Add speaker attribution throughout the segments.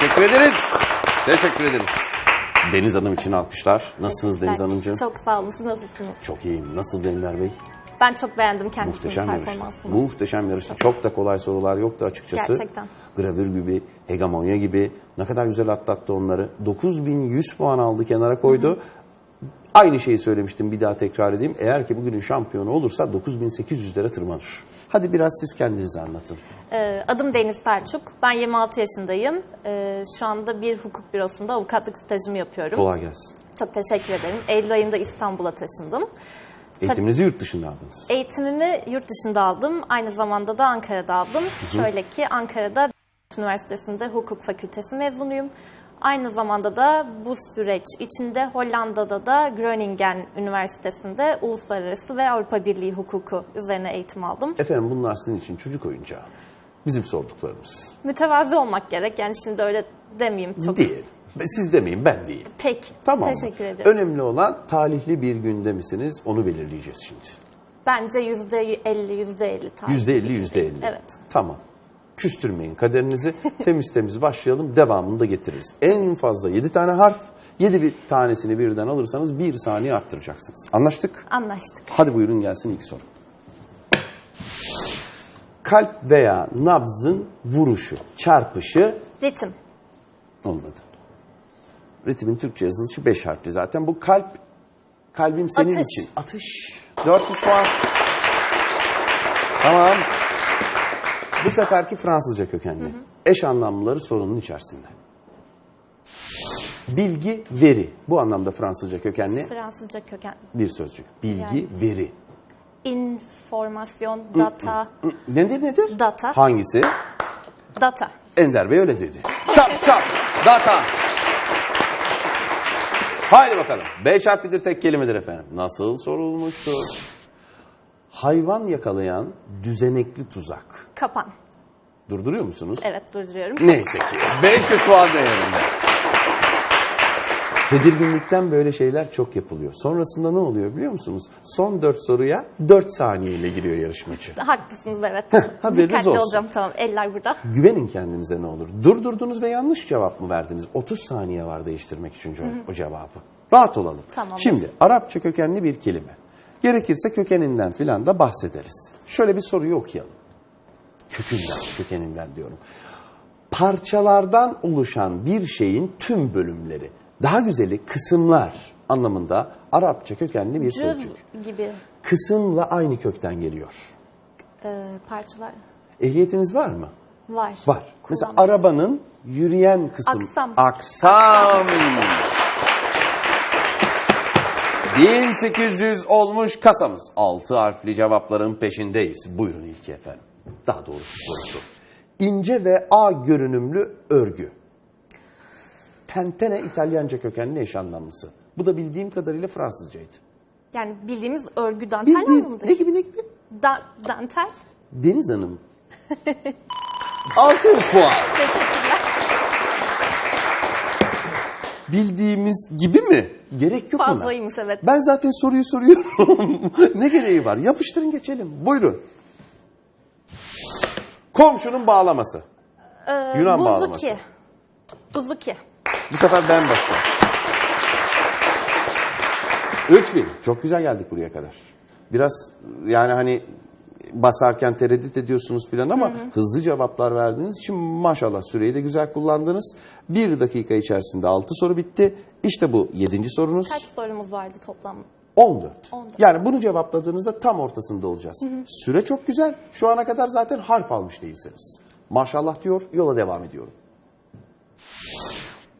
Speaker 1: Teşekkür ederiz. Teşekkür ederiz. Deniz Hanım için alkışlar. Nasılsınız Deniz Hanımcığım?
Speaker 2: Çok sağ olun. Siz nasılsınız?
Speaker 1: Çok iyiyim. Nasıl Ender Bey?
Speaker 2: Ben çok beğendim kendisinin
Speaker 1: Muhteşem yarıştı. Muhteşem yarıştı. Çok da kolay sorular yoktu açıkçası.
Speaker 2: Gerçekten.
Speaker 1: Gravür gibi, hegemonya gibi ne kadar güzel atlattı onları. 9100 puan aldı kenara koydu. Aynı şeyi söylemiştim bir daha tekrar edeyim. Eğer ki bugünün şampiyonu olursa 9800'lere tırmanır. Hadi biraz siz kendinizi anlatın.
Speaker 2: Ee, adım Deniz Selçuk. Ben 26 yaşındayım. Ee, şu anda bir hukuk bürosunda avukatlık stajımı yapıyorum.
Speaker 1: Kolay gelsin.
Speaker 2: Çok teşekkür ederim. Eylül ayında İstanbul'a taşındım.
Speaker 1: Eğitiminizi yurt dışında aldınız.
Speaker 2: Eğitimimi yurt dışında aldım. Aynı zamanda da Ankara'da aldım. Şöyle ki Ankara'da Üniversitesi'nde hukuk fakültesi mezunuyum. Aynı zamanda da bu süreç içinde Hollanda'da da Groningen Üniversitesi'nde uluslararası ve Avrupa Birliği hukuku üzerine eğitim aldım.
Speaker 1: Efendim bunlar sizin için çocuk oyuncağı. Bizim sorduklarımız.
Speaker 2: Mütevazi olmak gerek. Yani şimdi öyle demeyeyim çok.
Speaker 1: Değil. Siz demeyin ben değil.
Speaker 2: Peki.
Speaker 1: Tamam mı?
Speaker 2: Teşekkür ederim.
Speaker 1: Önemli olan talihli bir günde misiniz onu belirleyeceğiz şimdi.
Speaker 2: Bence yüzde elli, yüzde elli tarih.
Speaker 1: Yüzde elli, yüzde elli.
Speaker 2: Evet.
Speaker 1: Tamam. Küstürmeyin kaderinizi. temiz temiz başlayalım. Devamını da getiririz. En fazla yedi tane harf. Yedi bir tanesini birden alırsanız bir saniye arttıracaksınız. Anlaştık?
Speaker 2: Anlaştık.
Speaker 1: Hadi buyurun gelsin ilk soru. Kalp veya nabzın vuruşu, çarpışı
Speaker 2: Ritim.
Speaker 1: olmadı. Ritmin Türkçe yazılışı beş harfli zaten. Bu kalp, kalbim senin
Speaker 2: Atış.
Speaker 1: için. Atış. 400 puan. Tamam. Bu seferki Fransızca kökenli. Eş anlamlıları sorunun içerisinde. Bilgi, veri. Bu anlamda Fransızca kökenli
Speaker 2: Fransızca köken.
Speaker 1: bir sözcük. Bilgi,
Speaker 2: Yani.
Speaker 1: veri.
Speaker 2: İnformasyon, data,
Speaker 1: Nedir nedir?
Speaker 2: Data.
Speaker 1: Hangisi?
Speaker 2: data.
Speaker 1: Ender Bey öyle dedi. Çap çap. Data. Haydi bakalım. Beş harflidir tek kelimedir efendim. Nasıl sorulmuştur? Hayvan yakalayan düzenekli tuzak.
Speaker 2: Kapan.
Speaker 1: Durduruyor musunuz?
Speaker 2: Evet durduruyorum.
Speaker 1: Neyse ki. 500 puan değerinde. Tedirginlikten böyle şeyler çok yapılıyor. Sonrasında ne oluyor biliyor musunuz? Son 4 soruya 4 saniyeyle giriyor yarışmacı.
Speaker 2: Haklısınız evet.
Speaker 1: haberiniz
Speaker 2: Dikkatli
Speaker 1: olsun.
Speaker 2: olacağım tamam. Eller burada.
Speaker 1: Güvenin kendinize ne olur. Durdurdunuz ve yanlış cevap mı verdiniz? 30 saniye var değiştirmek için ce- o cevabı. Rahat olalım.
Speaker 2: Tamamdır.
Speaker 1: Şimdi Arapça kökenli bir kelime. Gerekirse kökeninden filan da bahsederiz. Şöyle bir soruyu okuyalım. Kökünden, kökeninden diyorum. Parçalardan oluşan bir şeyin tüm bölümleri, daha güzeli kısımlar anlamında Arapça kökenli bir
Speaker 2: Cüz
Speaker 1: sözcük.
Speaker 2: gibi
Speaker 1: Kısımla aynı kökten geliyor.
Speaker 2: e, parçalar
Speaker 1: Ehliyetiniz var mı?
Speaker 2: var.
Speaker 1: Var. Mesela arabanın yürüyen kısım.
Speaker 2: Aksam.
Speaker 1: Aksam. 1800 olmuş kasamız. 6 harfli cevapların peşindeyiz. Buyurun ilki efendim. Daha doğrusu sorusu. İnce ve A görünümlü örgü. Tentene İtalyanca kökenli eş anlamlısı. Bu da bildiğim kadarıyla Fransızcaydı.
Speaker 2: Yani bildiğimiz örgü dantel
Speaker 1: Bildiğim,
Speaker 2: anlamıdır.
Speaker 1: ne gibi ne gibi?
Speaker 2: Da- dantel.
Speaker 1: Deniz Hanım. 600 puan.
Speaker 2: Teşekkürler.
Speaker 1: Bildiğimiz gibi mi? Gerek yok ona.
Speaker 2: Fazlaymış evet.
Speaker 1: Ben zaten soruyu soruyorum. ne gereği var? Yapıştırın geçelim. Buyurun. Komşunun bağlaması.
Speaker 2: Ee,
Speaker 1: Yunan
Speaker 2: buzuki.
Speaker 1: bağlaması.
Speaker 2: Buzuki.
Speaker 1: Bu sefer ben başlıyorum. 3000. Çok güzel geldik buraya kadar. Biraz yani hani basarken tereddüt ediyorsunuz filan ama hızlı cevaplar verdiğiniz için maşallah süreyi de güzel kullandınız. Bir dakika içerisinde 6 soru bitti. İşte bu 7. sorunuz.
Speaker 2: Kaç sorumuz vardı toplam?
Speaker 1: 14.
Speaker 2: 14.
Speaker 1: Yani bunu cevapladığınızda tam ortasında olacağız. Süre çok güzel. Şu ana kadar zaten harf almış değilsiniz. Maşallah diyor, yola devam ediyorum.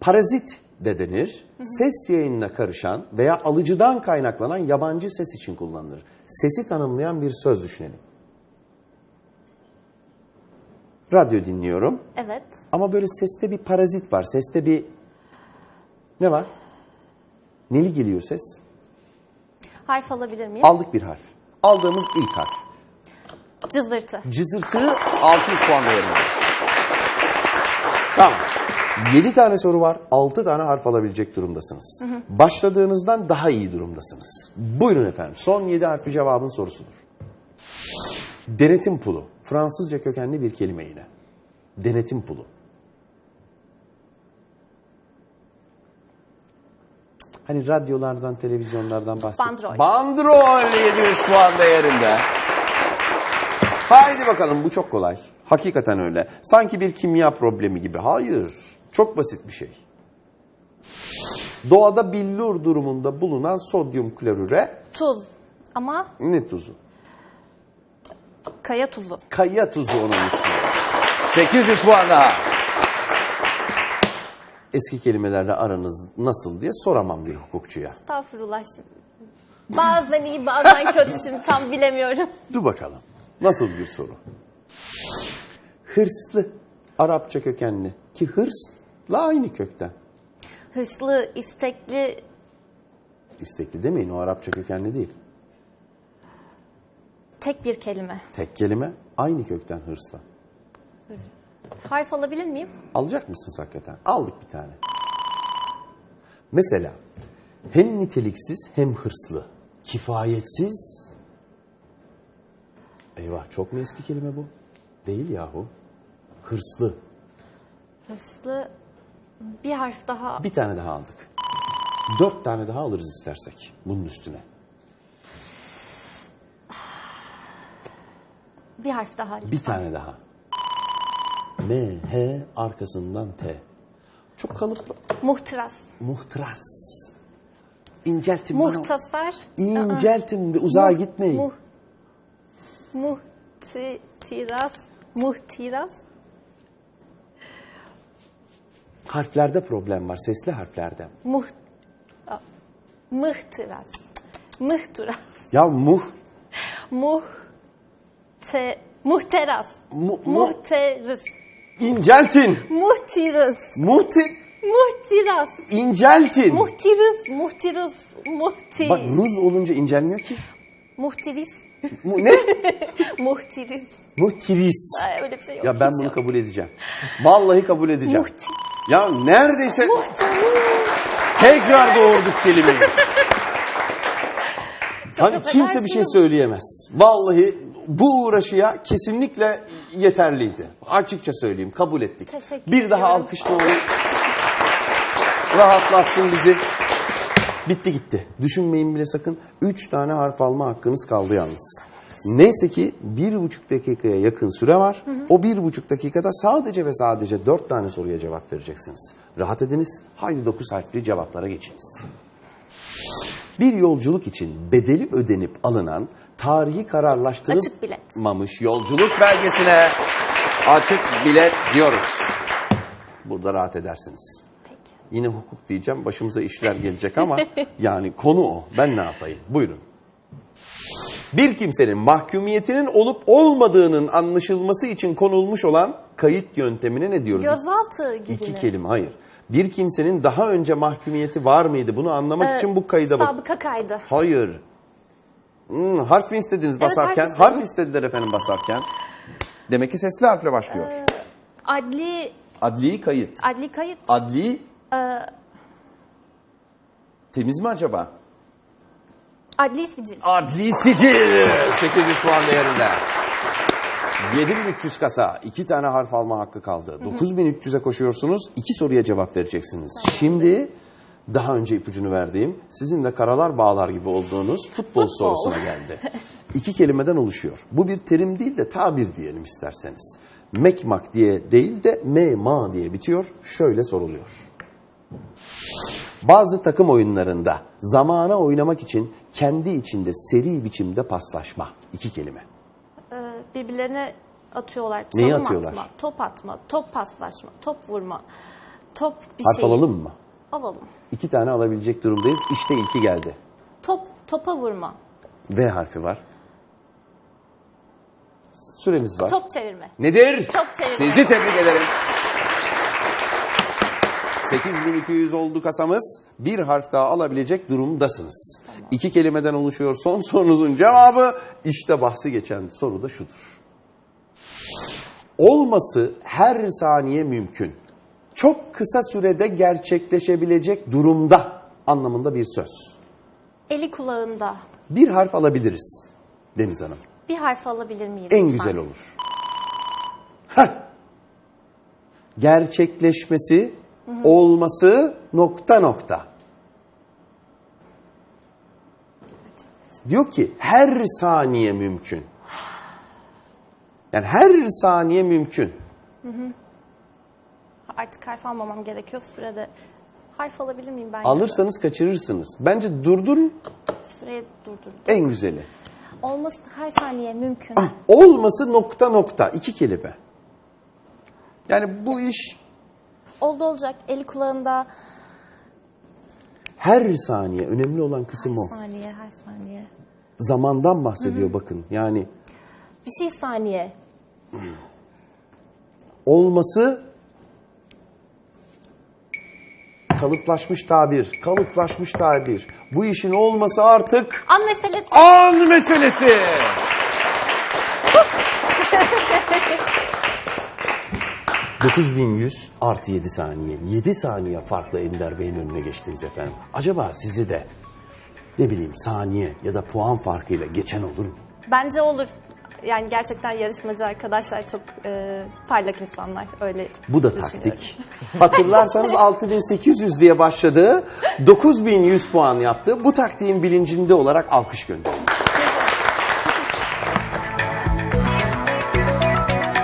Speaker 1: Parazit de denir. Ses yayınına karışan veya alıcıdan kaynaklanan yabancı ses için kullanılır. Sesi tanımlayan bir söz düşünelim. Radyo dinliyorum
Speaker 2: Evet.
Speaker 1: ama böyle seste bir parazit var. Seste bir ne var? Neli geliyor ses?
Speaker 2: Harf alabilir miyim?
Speaker 1: Aldık bir harf. Aldığımız ilk harf.
Speaker 2: Cızırtı.
Speaker 1: Cızırtı 600 puan değerinde. Tamam. 7 tane soru var. 6 tane harf alabilecek durumdasınız. Başladığınızdan daha iyi durumdasınız. Buyurun efendim. Son 7 harfli cevabın sorusudur. Denetim pulu. Fransızca kökenli bir kelime yine. Denetim pulu. Hani radyolardan, televizyonlardan bahset.
Speaker 2: Bandrol.
Speaker 1: Bandrol 700 puan değerinde. Haydi bakalım bu çok kolay. Hakikaten öyle. Sanki bir kimya problemi gibi. Hayır. Çok basit bir şey. Doğada billur durumunda bulunan sodyum klorüre
Speaker 2: Tuz. Ama
Speaker 1: ne tuzu?
Speaker 2: kaya tuzu.
Speaker 1: Kaya tuzu onun ismi. 800 puan daha. Eski kelimelerle aranız nasıl diye soramam bir hukukçuya.
Speaker 2: Estağfurullah. Bazen iyi bazen kötü şimdi tam bilemiyorum.
Speaker 1: Dur bakalım. Nasıl bir soru? Hırslı. Arapça kökenli. Ki hırsla aynı kökten.
Speaker 2: Hırslı, istekli,
Speaker 1: İstekli demeyin o Arapça kökenli değil.
Speaker 2: tek bir kelime.
Speaker 1: Tek kelime aynı kökten hırsla.
Speaker 2: Harf alabilir miyim?
Speaker 1: Alacak mısınız hakikaten? Aldık bir tane. Mesela hem niteliksiz hem hırslı. Kifayetsiz. Eyvah çok mu eski kelime bu? Değil yahu. Hırslı.
Speaker 2: Hırslı, bir harf daha.
Speaker 1: Bir tane daha aldık. Dört tane daha alırız istersek bunun üstüne.
Speaker 2: Bir harf daha.
Speaker 1: Bir tane daha. M, H arkasından T. Çok kalıplı.
Speaker 2: Muhtıras.
Speaker 1: Muhtıras. İnceltin.
Speaker 2: Muhtasar.
Speaker 1: İnceltin bir uzağa
Speaker 2: Muh-
Speaker 1: gitmeyin.
Speaker 2: Muh, muhtiras. Muhtiras.
Speaker 1: Harflerde problem var. Sesli harflerde.
Speaker 2: Muh, mıhtıras. Mıhtıras.
Speaker 1: Ya muh.
Speaker 2: Muh, te, muhteras.
Speaker 1: Mu, mu,
Speaker 2: Muhteris.
Speaker 1: İnceltin.
Speaker 2: Muhtiris.
Speaker 1: Muhti,
Speaker 2: Muhtiras.
Speaker 1: inceltin.
Speaker 2: Muhtiris. Muhtiris. Muhti.
Speaker 1: Bak Ruz olunca incelmiyor ki.
Speaker 2: Muhtiris.
Speaker 1: Mu, ne?
Speaker 2: Muhtiris.
Speaker 1: Muhtiris.
Speaker 2: Ay, öyle bir şey yok.
Speaker 1: Ya ben bunu
Speaker 2: yok.
Speaker 1: kabul edeceğim. Vallahi kabul edeceğim.
Speaker 2: Muhti.
Speaker 1: Ya neredeyse
Speaker 2: Muhtiris.
Speaker 1: tekrar doğurduk kelimeyi. Hani kimse bir şey söyleyemez. Vallahi bu uğraşıya kesinlikle yeterliydi. Açıkça söyleyeyim kabul ettik.
Speaker 2: Teşekkür
Speaker 1: bir daha
Speaker 2: ediyorum.
Speaker 1: alkışlayalım. Rahatlatsın bizi. Bitti gitti. Düşünmeyin bile sakın. Üç tane harf alma hakkınız kaldı yalnız. Neyse ki bir buçuk dakikaya yakın süre var. O bir buçuk dakikada sadece ve sadece dört tane soruya cevap vereceksiniz. Rahat ediniz. Haydi dokuz harfli cevaplara geçiniz. Bir yolculuk için bedeli ödenip alınan tarihi kararlaştırılmamış yolculuk belgesine açık bilet diyoruz. Burada rahat edersiniz.
Speaker 2: Peki.
Speaker 1: Yine hukuk diyeceğim başımıza işler gelecek ama yani konu o. Ben ne yapayım? Buyurun. Bir kimsenin mahkumiyetinin olup olmadığının anlaşılması için konulmuş olan kayıt yöntemine ne diyoruz?
Speaker 2: Gözaltı gibi
Speaker 1: İki
Speaker 2: mi?
Speaker 1: kelime hayır. Bir kimsenin daha önce mahkumiyeti var mıydı? Bunu anlamak
Speaker 2: Ee,
Speaker 1: için bu kayıda bak.
Speaker 2: Sabıka kaydı.
Speaker 1: Hayır. Hmm, harf mi istediniz basarken?
Speaker 2: harf
Speaker 1: harf,
Speaker 2: istedim.
Speaker 1: istediler efendim basarken. Demek ki sesli harfle başlıyor.
Speaker 2: Adli
Speaker 1: Adli kayıt.
Speaker 2: adli kayıt.
Speaker 1: Adli
Speaker 2: Ee,
Speaker 1: temiz mi acaba?
Speaker 2: Adli sicil.
Speaker 1: Adli sicil. 800 puan değerinde. 7300 kasa. iki tane harf alma hakkı kaldı. 9300'e koşuyorsunuz. iki soruya cevap vereceksiniz. Şimdi daha önce ipucunu verdiğim, sizin de karalar bağlar gibi olduğunuz futbol, sorusuna geldi. İki kelimeden oluşuyor. Bu bir terim değil de tabir diyelim isterseniz. Mekmak diye değil de mema diye bitiyor. Şöyle soruluyor. Bazı takım oyunlarında zamana oynamak için kendi içinde seri biçimde paslaşma. iki kelime.
Speaker 2: Ee, birbirlerine atıyorlar.
Speaker 1: Neyi
Speaker 2: Çalım
Speaker 1: atıyorlar?
Speaker 2: atma, top atma, top paslaşma, top vurma, top bir
Speaker 1: Harf
Speaker 2: şey.
Speaker 1: alalım mı?
Speaker 2: Alalım.
Speaker 1: İki tane alabilecek durumdayız. İşte ilki geldi.
Speaker 2: Top, topa vurma,
Speaker 1: V harfi var. Süremiz var.
Speaker 2: top çevirme.
Speaker 1: Nedir?
Speaker 2: Top çevirme.
Speaker 1: Sizi tebrik ederim. 8200 oldu kasamız. Bir harf daha alabilecek durumdasınız. İki kelimeden oluşuyor son sorunuzun cevabı. İşte bahsi geçen soru da şudur. Olması her saniye mümkün. Çok kısa sürede gerçekleşebilecek durumda anlamında bir söz.
Speaker 2: Eli kulağında.
Speaker 1: Bir harf alabiliriz Deniz Hanım.
Speaker 2: Bir harf alabilir miyim?
Speaker 1: En
Speaker 2: lütfen?
Speaker 1: güzel olur. Heh. Gerçekleşmesi, olması nokta nokta. Diyor ki her saniye mümkün. Yani her saniye mümkün.
Speaker 2: Artık harf almamam gerekiyor sürede. Harf alabilir miyim ben?
Speaker 1: Alırsanız kaçırırsınız. Bence durdurun
Speaker 2: Süreyi durdurdum.
Speaker 1: en güzeli.
Speaker 2: Olması her saniye mümkün.
Speaker 1: Ah, Olması nokta nokta iki kelime. Yani bu iş
Speaker 2: Oldu olacak. Eli kulağında.
Speaker 1: her saniye önemli olan kısım o.
Speaker 2: Saniye her saniye.
Speaker 1: Zamandan bahsediyor bakın. Yani
Speaker 2: Bir şey saniye.
Speaker 1: olması kalıplaşmış tabir, kalıplaşmış tabir. Bu işin olması artık
Speaker 2: An meselesi.
Speaker 1: an meselesi. ...9100 artı 7 saniye. 7 saniye farklı Ender Bey'in önüne geçtiniz efendim. Acaba sizi de ne bileyim saniye ya da puan farkıyla geçen olur mu?
Speaker 2: Bence olur. Yani gerçekten yarışmacı arkadaşlar çok e, parlak insanlar. Öyle
Speaker 1: Bu da taktik. Hatırlarsanız 6800 diye başladı. 9100 puan yaptı. Bu taktiğin bilincinde olarak alkış gönderdi.